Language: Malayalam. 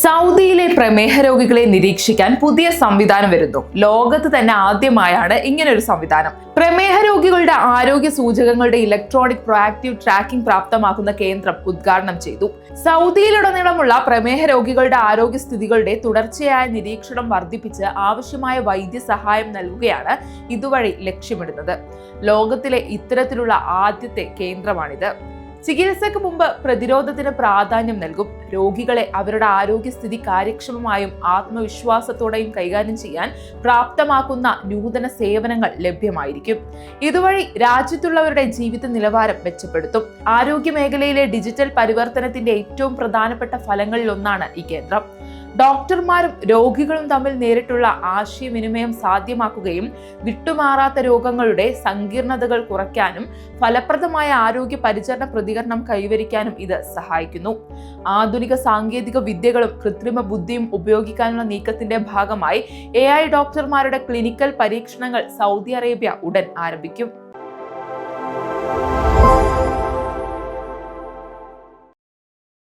സൗദിയിലെ പ്രമേഹ രോഗികളെ നിരീക്ഷിക്കാൻ പുതിയ സംവിധാനം വരുന്നു. ലോകത്ത് തന്നെ ആദ്യമായാണ് ഇങ്ങനൊരു സംവിധാനം. പ്രമേഹ രോഗികളുടെ ആരോഗ്യ സൂചകങ്ങളുടെ ഇലക്ട്രോണിക് പ്രോആക്റ്റീവ് ട്രാക്കിംഗ് പ്രാപ്തമാക്കുന്ന കേന്ദ്രം ഉദ്ഘാടനം ചെയ്തു. സൗദിയിലുടനീളമുള്ള പ്രമേഹ രോഗികളുടെ ആരോഗ്യസ്ഥിതികളുടെ തുടർച്ചയായ നിരീക്ഷണം വർദ്ധിപ്പിച്ച് ആവശ്യമായ വൈദ്യസഹായം നൽകുകയാണ് ഇതുവഴി ലക്ഷ്യമിടുന്നത്. ലോകത്തിലെ ഇത്തരത്തിലുള്ള ആദ്യത്തെ കേന്ദ്രമാണിത്. ചികിത്സയ്ക്ക് മുമ്പ് പ്രതിരോധത്തിന് പ്രാധാന്യം നൽകും. രോഗികളെ അവരുടെ ആരോഗ്യസ്ഥിതി കാര്യക്ഷമമായും ആത്മവിശ്വാസത്തോടെയും കൈകാര്യം ചെയ്യാൻ പ്രാപ്തമാക്കുന്ന നൂതന സേവനങ്ങൾ ലഭ്യമായിരിക്കും. ഇതുവഴി രാജ്യത്തുള്ളവരുടെ ജീവിത നിലവാരം മെച്ചപ്പെടുത്തും. ആരോഗ്യ മേഖലയിലെ ഡിജിറ്റൽ പരിവർത്തനത്തിന്റെ ഏറ്റവും പ്രധാനപ്പെട്ട ഫലങ്ങളിൽ ഒന്നാണ് ഈ കേന്ദ്രം. ഡോക്ടർമാരും രോഗികളും തമ്മിൽ നേരിട്ടുള്ള ആശയവിനിമയം സാധ്യമാക്കുകയും വിട്ടുമാറാത്ത രോഗങ്ങളുടെ സങ്കീർണതകൾ കുറയ്ക്കാനും ഫലപ്രദമായ ആരോഗ്യ പരിചരണ പ്രതികരണം കൈവരിക്കാനും ഇത് സഹായിക്കുന്നു. ആധുനിക സാങ്കേതിക വിദ്യകളും കൃത്രിമ ബുദ്ധിയും ഉപയോഗിക്കാനുള്ള നീക്കത്തിന്റെ ഭാഗമായി എ ഡോക്ടർമാരുടെ ക്ലിനിക്കൽ പരീക്ഷണങ്ങൾ സൗദി അറേബ്യ ഉടൻ ആരംഭിക്കും.